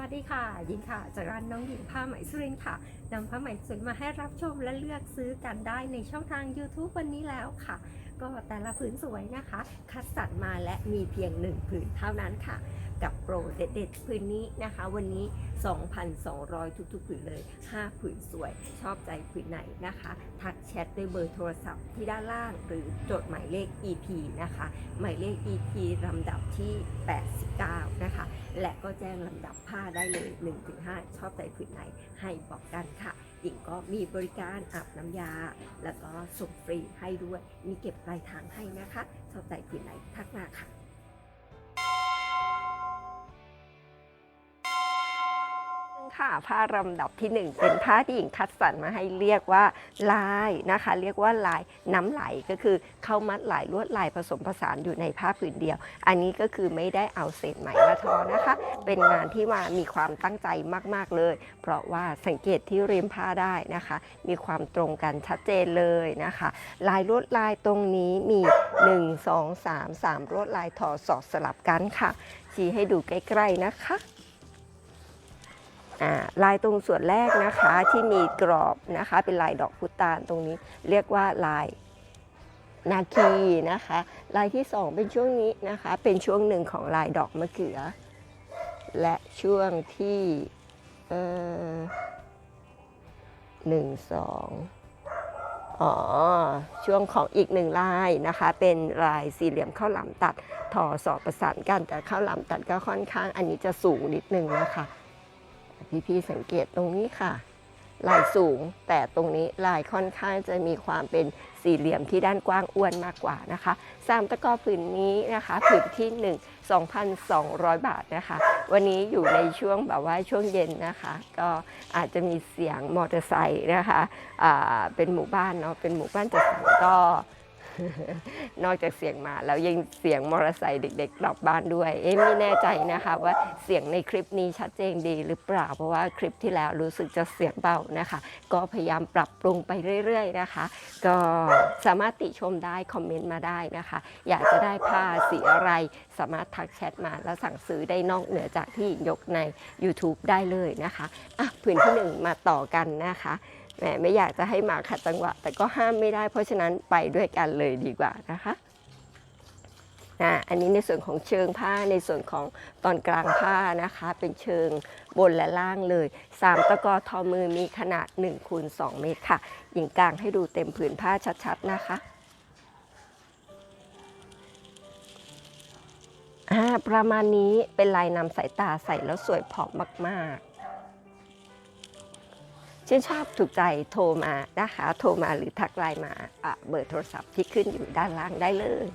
วัสดีค่ะ ยินค่ะ จากร้านน้องหญิงผ้าไหมสุรินค่ะนำผ้าไหมสวยมาให้รับชมและเลือกซื้อกันได้ในช่องทาง YouTube วันนี้แล้วค่ะ ก็แต่ละผืนสวยนะคะ คัดสรรมาและมีเพียงหนึ่งผืนเท่านั้นค่ะ กับโปรเด็ดๆผืนนี้นะคะ วันนี้ 2,200 ทุกๆผืนเลย 5 ผืนสวย ชอบใจผืนไหนนะคะ ทักแชทด้วยเบอร์โทรศัพท์ที่ด้านล่างหรือจดหมายเลข EP นะคะ หมายเลข EP ลำดับที่ 89 นะคะ และก็แจ้งลำดับผ้าได้เลย 1-5 ชอบใจผืนไหนให้บอกกันค่ะหญิงก็มีบริการอาบน้ำยา แล้วก็ส่งฟรีให้ด้วย มีเก็บปลายทางให้นะคะ ชอบใจผืนไหนทักมาค่ะ ค่ะผ้าลำดับที่ 1 เป็นผ้าที่หญิงคัดสรรมาให้เรียกว่าลายนะคะ เรียกว่าลายน้ำไหลก็คือเข้ามัดหลายลวดลายผสมผสานอยู่ในผ้าผืนเดียว อันนี้ก็คือไม่ได้เอาเศษไหมมาทอนะคะ เป็นงานที่ว่ามีความตั้งใจมาก ๆเลย เพราะว่าสังเกตที่ริมผ้าได้นะคะ มีความตรงกันชัดเจนเลยนะคะ ลายลวดลายตรงนี้มี 1 2 3 3ลวดลายทอสอดสลับกันค่ะชี้ให้ดูใกล้ ๆนะคะ ลายตรงส่วนแรกนะคะที่มีกรอบนะคะเป็นลายดอกพุตานตรงนี้ เรียกว่าลายนาคีนะคะลายที่สองเป็นช่วงนี้นะคะเป็นช่วงหนึ่งของลายดอกมะเขือ และช่วงที่หนึ่งสองอ๋อช่วงของอีกหนึ่งลายนะคะเป็นลายสี่เหลี่ยมข้าวหลามตัดทอสอบประสานกันแต่ข้าวหลามตัดก็ค่อนข้างอันนี้จะสูงนิดนึงนะคะ พี่ๆสังเกตตรงนี้ค่ะ ลายสูงแต่ตรงนี้ลายค่อนข้างจะมีความเป็นสี่เหลี่ยมที่ด้านกว้างอ้วนมากกว่านะคะสามตะก้อผืนนี้นะคะผืนที่ 1 2,200 บาทนะคะ วันนี้อยู่ในช่วงแบบว่าช่วงเย็นนะคะ ก็อาจจะมีเสียงมอเตอร์ไซค์นะคะเป็นหมู่บ้านเนาะเป็นหมู่บ้านจัดสรรก็ นอกจากเสียงหมาแล้วยังเสียงมอเตอร์ไซค์เด็กๆกลับบ้านด้วย เอ๊ะไม่แน่ใจนะคะว่าเสียงในคลิปนี้ชัดเจนดีหรือเปล่า เพราะว่าคลิปที่แล้วรู้สึกจะเสียงเบานะคะ ก็พยายามปรับปรุงไปเรื่อยๆนะคะ ก็สามารถติชมได้คอมเมนต์มาได้นะคะ อยากจะได้ผ้าสีอะไรสามารถทักแชทมาแล้วสั่งซื้อได้นอกเหนือจากที่ยกใน YouTube ได้เลยนะคะอะผืนที่หนึ่งมาต่อกันนะคะ แหมไม่อยากจะให้มาขัดจังหวะ แต่ก็ห้ามไม่ได้ เพราะฉะนั้นไปด้วยกันเลยดีกว่านะคะอะอันนี้ในส่วนของเชิงผ้าในส่วนของตอนกลางผ้านะคะ เป็นเชิงบนและล่างเลย 3 ตะกอทอมือมีขนาด1คูณ2เมตรค่ะ หญิงกลางให้ดูเต็มผืนผ้าชัดๆนะคะอ่าประมาณนี้เป็นลายนำสายตาใส่แล้วสวยผอมมากๆ ชื่นชอบถูกใจโทรมานะคะ โทรมาหรือทักไลน์มาเบอร์โทรศัพท์ที่ขึ้นอยู่ด้านล่างได้เลย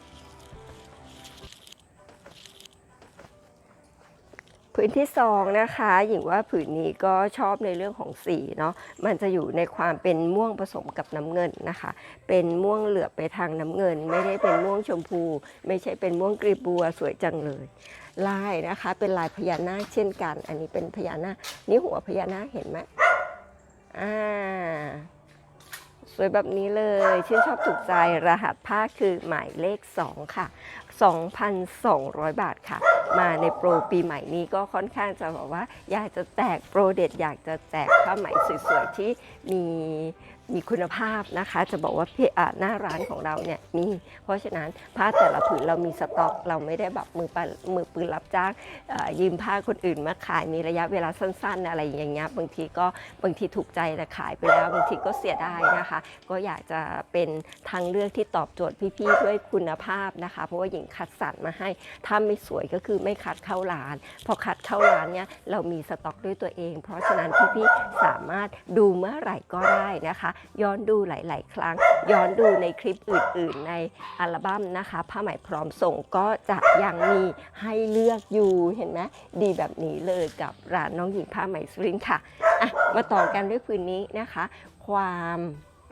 ผืนที่สองนะคะหญิงว่าผืนนี้ก็ชอบในเรื่องของสีเนาะมันจะอยู่ในความเป็นม่วงผสมกับน้ำเงินนะคะ เป็นม่วงเหลือบไปทางน้ำเงิน ไม่ได้เป็นม่วงชมพู ไม่ใช่เป็นม่วงกรีบบัวสวยจังเลยลายนะคะ เป็นลายพญานาคเช่นกัน อันนี้เป็นพญานาคนี่หัวพญานาคเห็นไหม อ่า สวยแบบนี้เลย ชื่นชอบถูกใจ รหัสผ้าคือหมายเลข 2 ค่ะ 2,200 บาทค่ะ มาในโปรปีใหม่นี้ก็ค่อนข้างจะบอกว่า อยากจะแจกโปรเด็ดอยากจะแจกผ้าไหมสวยๆที่มี มีคุณภาพนะคะ จะบอกว่าพี่หน้าร้านของเราเนี่ยมี เพราะฉะนั้นผ้าแต่ละผืนเรามีสต็อกเราไม่ได้แบบมือปมือปืนรับจ้างยืมผ้าคนอื่นมาขายมีระยะเวลาสั้น ๆ อะไรอย่างเงี้ยบางทีก็บางทีถูกใจแต่ขายไปแล้วบางทีก็เสียดายนะคะ ก็อยากจะเป็นทางเลือกที่ตอบโจทย์พี่ๆด้วยคุณภาพนะคะ เพราะว่าหญิงคัดสรรมาให้ถ้าไม่สวยก็คือไม่คัดเข้าร้าน พอคัดเข้าร้านเนี่ยเรามีสต็อกด้วยตัวเอง เพราะฉะนั้นพี่ๆสามารถดูเมื่อไหร่ก็ได้นะคะย้อนดูหลาย ๆ ครั้ง ย้อนดูในคลิปอื่น ๆ ในอัลบั้มนะคะ ผ้าไหมพร้อมส่งก็จะยังมีให้เลือกอยู่เห็นไหมดีแบบนี้เลยกับร้านน้องหญิงผ้าไหมสุรินทร์ค่ะอะ มาต่อกันด้วยพื้นนี้นะคะ ความ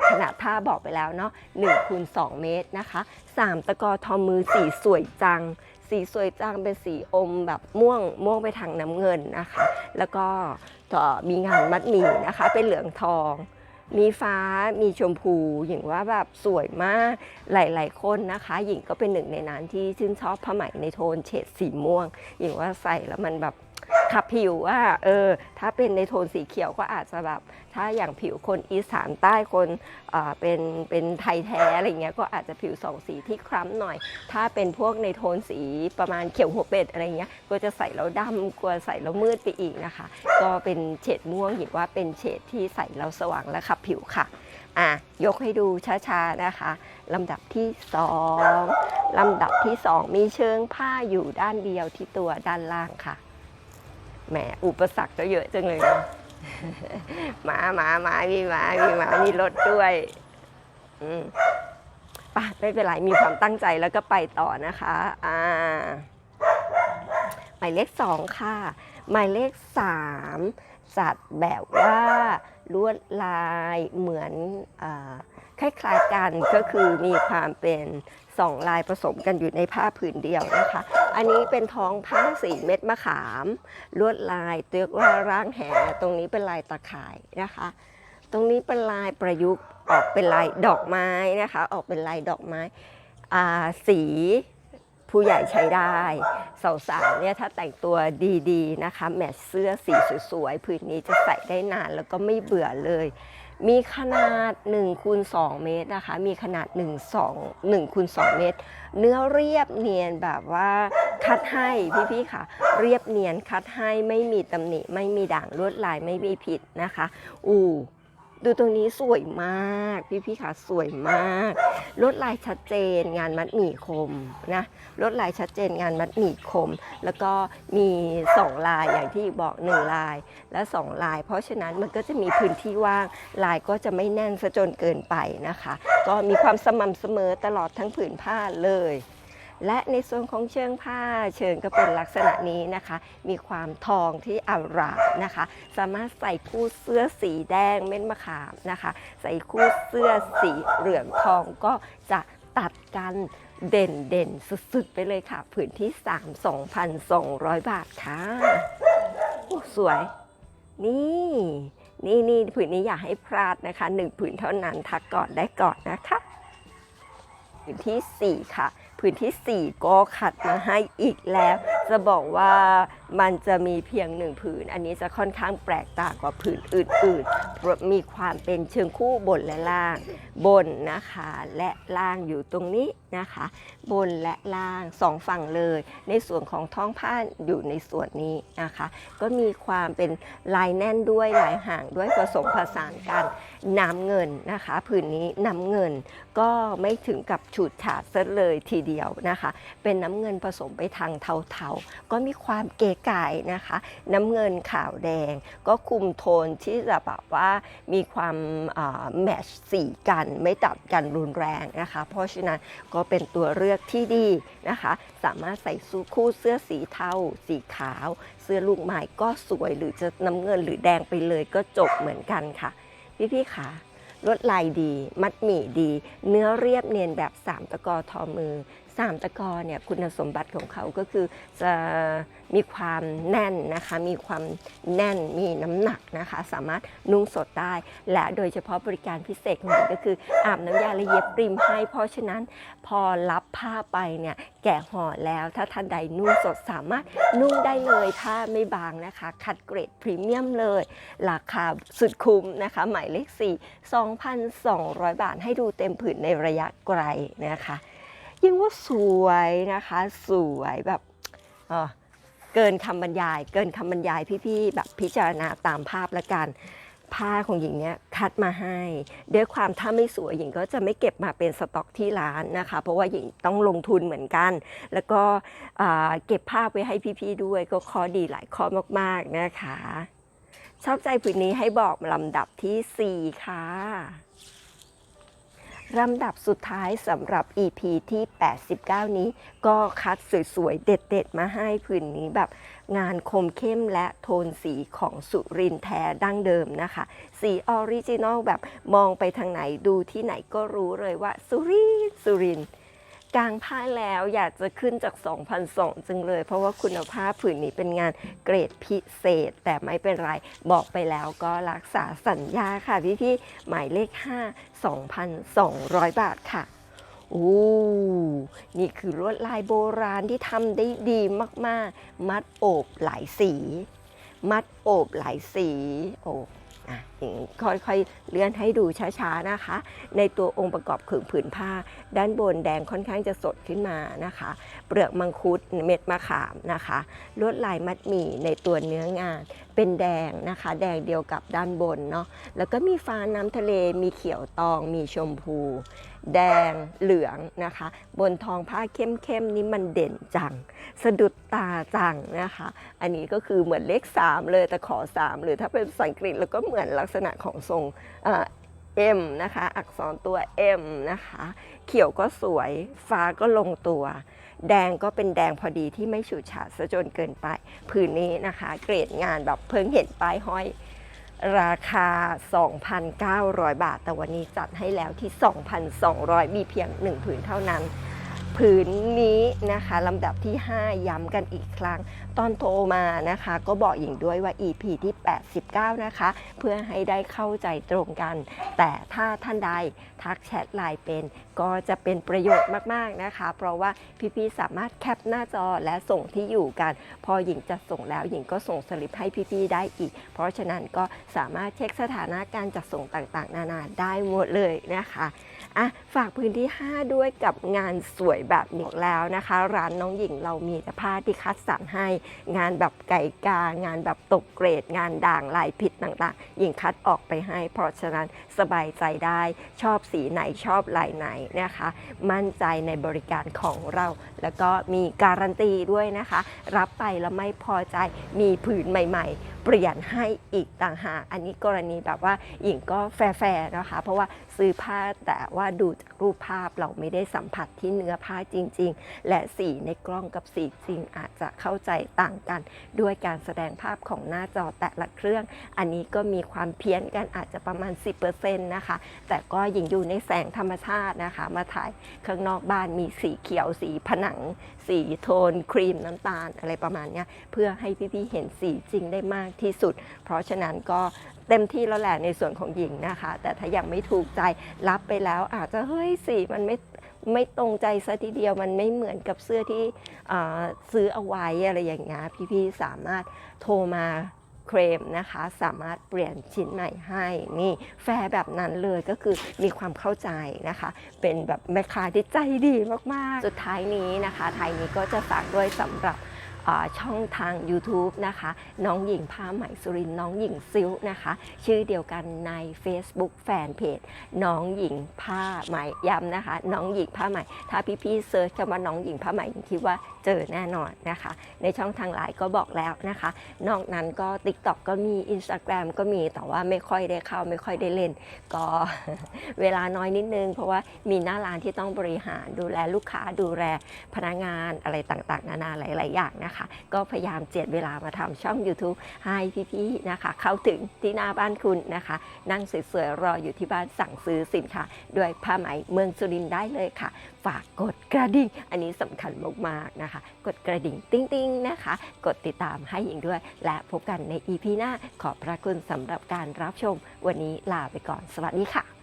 ขนาดผ้าบอกไปแล้วเนาะ1คูณ2เมตรนะคะ 3 ตะกอทอมือสีสวยจัง สีสวยจังเป็นสีอมแบบม่วงม่วงไปทางน้ำเงินนะคะ แล้วก็ต่อมีงานมัดหมี่นะคะ เป็นเหลืองทอง มีฟ้ามีชมพูหญิงว่าแบบสวยมากหลาย ๆ คนนะคะ หญิงก็เป็นหนึ่งในนั้นที่ชื่นชอบผ้าไหมในโทนเฉดสีม่วง หญิงว่าใส่แล้วมันแบบ ขับผิวว่าเออถ้าเป็นในโทนสีเขียวก็อาจจะแบบถ้าอย่างผิวคนอีสานใต้คนเอ่อเป็นเป็นไทยแท้อะไรเงี้ยก็อาจจะผิวสองสีที่คล้ำหน่อย ถ้าเป็นพวกในโทนสีประมาณเขียวหัวเป็ดอะไรเงี้ยก็จะใส่แล้วดำกลัวใส่แล้วมืดไปอีกนะคะ ก็เป็นเฉดม่วงเห็นว่าเป็นเฉดที่ใส่แล้วสว่างและขับผิวค่ะอะยกให้ดูช้าๆนะคะลำดับที่สองลำดับที่สองมีเชิงผ้าอยู่ด้านเดียวที่ตัวด้านล่างค่ะ แหมอุปสรรคก็เยอะจังเลยนะหมาหมาหมามีหมามีหมามีรถด้วยอืมป่ะไม่เป็นไร มีความตั้งใจแล้วก็ไปต่อนะคะ อ่า หมายเลขสองค่ะ หมายเลขสามจัดแบบว่าลวดลายเหมือนอคล้ายๆกันก็คือมีความเป็น สองลายผสมกันอยู่ในผ้าผืนเดียวนะคะ อันนี้เป็นท้องผ้าสีเม็ดมะขาม ลวดลายเรียกว่าร่างแหตรงนี้เป็นลายตะข่ายนะคะ ตรงนี้เป็นลายประยุกต์ออกเป็นลายดอกไม้นะคะ ออกเป็นลายดอกไม้สีผู้ใหญ่ใช้ได้สาวๆเนี่ยถ้าแต่งตัวดีๆนะคะ แมทเสื้อสีสวยๆผืนนี้จะใส่ได้นานแล้วก็ไม่เบื่อเลย มีขนาด1คูณ2เมตรนะคะ มีขนาด1 2 1คูณ2เมตร เนื้อเรียบเนียนแบบว่าคัดให้พี่ๆค่ะ เรียบเนียนคัดให้ไม่มีตำหนิไม่มีด่างลวดลายไม่มีผิดนะคะ อู ดูตรงนี้สวยมาก พี่ๆค่ะสวยมาก ลดลายชัดเจนงานมัดหมี่คมนะลดลายชัดเจนงานมัดหมี่คม แล้วก็มีสองลายอย่างที่บอกหนึ่งลายและสองลาย เพราะฉะนั้นมันก็จะมีพื้นที่ว่าง ลายก็จะไม่แน่นซะจนเกินไปนะคะ ก็มีความสม่ำเสมอตลอดทั้งผืนผ้าเลย และในส่วนของเชิงผ้าเชิงก็เป็นลักษณะนี้นะคะ มีความทองที่อารามนะคะ สามารถใส่คู่เสื้อสีแดงเม็ดมะขามนะคะ ใส่คู่เสื้อสีเหลืองทองก็จะตัดกันเด่นเด่นสุดๆ ไปเลยค่ะ ผืนที่ 3 2,200 บาทค่ะโอ้สวย นี่นี่นี่ผืนนี้อย่าให้พลาดนะคะหนึ่งผืนเท่านั้นทักก่อนได้ก่อนนะคะ ผืนที่ 4 ค่ะ ผืนทีสี่ 4 ก็ขัดมาให้อีกแล้ว จะบอกว่ามันจะมีเพียงหนึ่งผืน อันนี้จะค่อนข้างแปลกต่างกว่าผืนอื่นๆ มีความเป็นเชิงคู่บนและล่าง บนนะคะ และล่างอยู่ตรงนี้นะคะ บนและล่างสองฝั่งเลย ในส่วนของท้องผ้าอยู่ในส่วนนี้นะคะ ก็มีความเป็นลายแน่นด้วยลายห่างด้วยผสมผสานกันน้ำเงินนะคะผืนนี้น้ำเงินก็ไม่ถึงกับฉูดฉาดซะเลยทีเดียวนะคะ เป็นน้ำเงินผสมไปทางเทาก็มีความเก๋ไก่นะคะ น้ำเงินขาวแดง ก็คุมโทนที่จะแบบว่ามีความแมชสีกันไม่ตัดกันรุนแรงนะคะ เพราะฉะนั้นก็เป็นตัวเลือกที่ดีนะคะ สามารถใส่สู้คู่เสื้อสีเทาสีขาว เสื้อลูกไม้ก็สวยหรือจะน้ำเงินหรือแดงไปเลยก็จบเหมือนกันค่ะ พี่ๆค่ะลวดลายดี มัดหมี่ดี เนื้อเรียบเนียนแบบ3ตะกอทอมือ 3ตะกอเนี่ยคุณสมบัติของเขาก็คือจะมีความแน่นนะคะมีความแน่นมีน้ำหนักนะคะ สามารถนุ่งสดได้ และโดยเฉพาะบริการพิเศษของมันก็คืออาบน้ำยาและเย็บริมให้ เพราะฉะนั้นพอรับผ้าไปเนี่ยแกะห่อแล้วถ้าท่านใดนุ่งสดสามารถนุ่งได้เลยผ้าไม่บางนะคะ คัดเกรดพรีเมียมเลย ราคาสุดคุ้มนะคะ หมายเลข 4 2,200 บาทให้ดูเต็มผืนในระยะไกลนะคะ ยิ่งว่าสวยนะคะ สวยแบบเกินคำบรรยาย เกินคำบรรยายพี่ๆแบบพิจารณาตามภาพละกันผ้าของหญิงเนี่ยคัดมาให้ ด้วยความถ้าไม่สวยหญิงก็จะไม่เก็บมาเป็นสต็อกที่ร้านนะคะ เพราะว่าหญิงต้องลงทุนเหมือนกัน แล้วก็เก็บภาพไว้ให้พี่ๆด้วยก็ข้อดีหลายข้อมากๆนะคะ ชอบใจผืนนี้ให้บอกลำดับทีสี่4 ค่ะ ลำดับสุดท้ายสำหรับ EP ที่ 89 นี้ ก็คัดสวยๆ เด็ดๆ มาให้ผืนนี้แบบงานคมเข้มและโทนสีของสุรินแท้ดั้งเดิมนะคะ สีออริจินอลแบบมองไปทางไหนดูที่ไหนก็รู้เลยว่าสุรินสุรินทร์ กลางผ้าแล้วอยากจะขึ้นจาก 2,002จังเลย เพราะว่าคุณภาพผืนนี้เป็นงานเกรดพิเศษ แต่ไม่เป็นไร บอกไปแล้วก็รักษาสัญญาค่ะพี่ๆหมายเลข 5 2,200 บาทค่ะโอ้นี่คือลวดลายโบราณที่ทำได้ดีมากๆ มัดโอบหลายสี มัดโอบหลายสี โอ้อะ ค่อยๆเลื่อนให้ดูช้าๆนะคะ ในตัวองค์ประกอบขึงผืนผ้า ด้านบนแดงค่อนข้างจะสดขึ้นมานะคะ เปลือกมังคุดเม็ดมะขามนะคะ ลวดลายมัดหมี่ในตัวเนื้องาน เป็นแดงนะคะ แดงเดียวกับด้านบนเนาะแล้วก็มีฟ้าน้ำทะเลมีเขียวตอง มีชมพู แดงเหลืองนะคะ บนทองผ้าเข้มๆนี้มันเด่นจัง สะดุดตาจังนะคะ อันนี้ก็คือเหมือนเลข 3 เลยแต่ขอ 3 หรือถ้าเป็นภาษาอังกฤษแล้วก็เหมือนลักษณะของทรงเอ่อ M นะคะ อักษรตัว M นะคะ เขียวก็สวย ฟ้าก็ลงตัว แดงก็เป็นแดงพอดีที่ไม่ฉูดฉาดซะจนเกินไปผืนนี้นะคะ เกรดงานแบบเพิ่งเห็นป้ายห้อยราคา 2,900 บาท แต่วันนี้จัดให้แล้วที่ 2,200 มีเพียง 1 ผืนเท่านั้น ผืนนี้นะคะลำดับที่ 5 ย้ำกันอีกครั้ง ตอนโทรมานะคะ ก็บอกหญิงด้วยว่า EP ที่ 89 นะคะ เพื่อให้ได้เข้าใจตรงกัน แต่ถ้าท่านใดทักแชทไลน์เป็น ก็จะเป็นประโยชน์มากๆนะคะ เพราะว่าพี่ๆสามารถแคปหน้าจอและส่งที่อยู่กัน พอหญิงจะส่งแล้วหญิงก็ส่งสลิปให้พี่ๆได้อีก เพราะฉะนั้นก็สามารถเช็คสถานะการจัดส่งต่างๆ นานาได้หมดเลยนะคะอะฝากพื้นที่ 5 ด้วยกับงานสวยแบบนี้แล้วนะคะ ร้านน้องหญิงเรามีแต่ผ้าที่คัดสรรให้ งานแบบไก่กางานแบบตกเกรด งานด่างลายผิดต่างๆ หญิงคัดออกไปให้ เพราะฉะนั้นสบายใจได้ชอบสีไหนชอบลายไหนนะคะ มั่นใจในบริการของเรา แล้วก็มีการันตีด้วยนะคะ รับไปแล้วไม่พอใจมีผืนใหม่ๆ เปลี่ยนให้อีกต่างหากอันนี้กรณีแบบว่าหญิงก็แฟร์ๆนะคะ เพราะว่าซื้อผ้าแต่ว่าดูจากรูปภาพเราไม่ได้สัมผัสที่เนื้อผ้าจริง ๆ และสีในกล้องกับสีจริงอาจจะเข้าใจต่างกัน ด้วยการแสดงภาพของหน้าจอแต่ละเครื่อง อันนี้ก็มีความเพี้ยนกันอาจจะประมาณ 10%นะคะ แต่ก็ยิงอยู่ในแสงธรรมชาตินะคะ มาถ่ายข้างนอกบ้านมีสีเขียวสีผนัง สีโทน ครีมน้ำตาลอะไรประมาณนี้เพื่อให้พี่ๆเห็นสีจริงได้มากที่สุด เพราะฉะนั้นก็เต็มที่แล้วแหละในส่วนของหญิงนะคะ แต่ถ้ายังไม่ถูกใจรับไปแล้วอาจจะเฮ้ยสีมันไม่ ไม่ตรงใจซะทีเดียวมันไม่เหมือนกับเสื้อที่ซื้อเอาไว้อะไรอย่างเงี้ยพี่ๆสามารถโทรมาเครมนะคะสามารถเปลี่ยนชิ้นใหม่ให้นี่แฟร์แบบนั้นเลยก็คือมีความเข้าใจนะคะ เป็นแบบแม่ค้าที่ใจดีมากๆ สุดท้ายนี้นะคะไทยนี้ก็จะฝากด้วยสำหรับ ช่องทาง YouTube นะคะ น้องหญิงผ้าไหมสุรินน้องหญิงซิลนะคะ ชื่อเดียวกันใน Facebook แฟนเพจน้องหญิงผ้าไหมย้ำนะคะ น้องหญิงผ้าไหมถ้าพี่ๆเซิร์ชคำว่าน้องหญิงผ้าไหมคิดว่าเจอแน่นอนนะคะ ในช่องทางไลน์ก็บอกแล้วนะคะ นอกนั้นก็ TikTok ก็มี Instagram ก็มีแต่ว่าไม่ค่อยได้เข้าไม่ค่อยได้เล่น ก็เวลาน้อยนิดนึง เพราะว่ามีหน้าร้านที่ต้องบริหารดูแลลูกค้าดูแลพนักงานอะไรต่างๆ นานาหลาย ๆ อย่างนะคะก็พยายามเจียดเวลามาทำช่อง YouTube ให้พี่ๆนะคะ เข้าถึงที่หน้าบ้านคุณนะคะ นั่งสวยๆรออยู่ที่บ้านสั่งซื้อสินค้าด้วยผ้าไหมเมืองสุรินได้เลยค่ะ ฝากกดกระดิ่ง อันนี้สำคัญมากๆนะคะ กดกระดิ่งติ้งๆนะคะ กดติดตามให้หญิงด้วย และพบกันใน EP หน้าขอบพระคุณสำหรับการรับชม วันนี้ลาไปก่อนสวัสดีค่ะ